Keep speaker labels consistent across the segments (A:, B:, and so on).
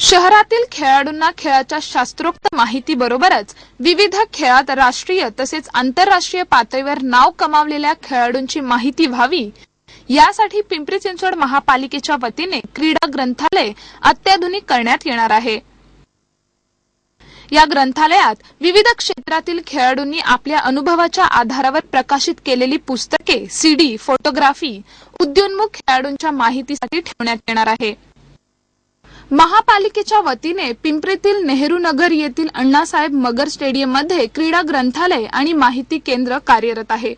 A: शहरातील खेळाडूंना खेळाच्या शास्त्रोक्त माहिती बरोबरच विविध खेळात राष्ट्रीय तसेच आंतरराष्ट्रीय पातळीवर नाव कमावलेल्या खेळाडूंची माहिती व्हावी. यासाठी पिंपरी चिंचवड महापालिकेच्या वतीने क्रीडा ग्रंथालय अत्याधुनिक करण्यात येणार आहे. या ग्रंथालयात विविध क्षेत्रातील खेळाडूंनी आपल्या अनुभवाच्या आधारावर प्रकाशित केलेली पुस्तके सीडी फोटोग्राफी उद्योन्मुख खेळाडूंच्या माहितीसाठी ठेवण्यात येणार आहे. महापालिकेच्या वतीने पिंपरीतील नेहरू नगर येथील अण्णासाहेब मगर स्टेडियममध्ये क्रीडा ग्रंथालय आणि माहिती केंद्र कार्यरत आहे.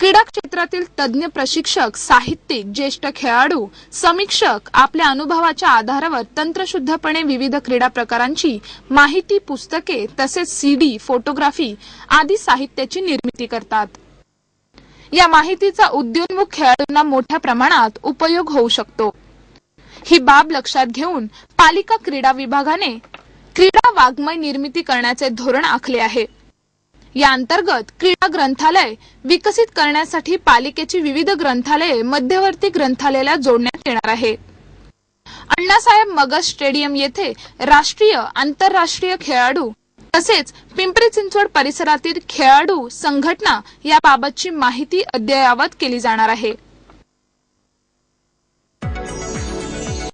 A: क्रीडा क्षेत्रातील तज्ज्ञ प्रशिक्षक साहित्यिक ज्येष्ठ खेळाडू समीक्षक आपल्या अनुभवाच्या आधारावर तंत्रशुद्धपणे विविध क्रीडा प्रकारांची माहिती पुस्तके तसेच सीडी फोटोग्राफी आदी साहित्याची निर्मिती करतात. या माहितीचा उद्योन्मुख खेळाडूंना मोठ्या प्रमाणात उपयोग होऊ शकतो. ही बाब लक्षात घेऊन पालिका क्रीडा विभागाने क्रीडा वाङ्मय निर्मिती करण्याचे धोरण आखले आहे. या अंतर्गत क्रीडा ग्रंथालय विकसित करण्यासाठी पालिकेची विविध ग्रंथालये मध्यवर्ती ग्रंथालयाला जोडण्यात येणार आहे. अण्णासाहेब मगर स्टेडियम येथे राष्ट्रीय आंतरराष्ट्रीय खेळाडू तसेच पिंपरी चिंचवड परिसरातील खेळाडू संघटना याबाबतची माहिती अद्ययावत केली जाणार आहे.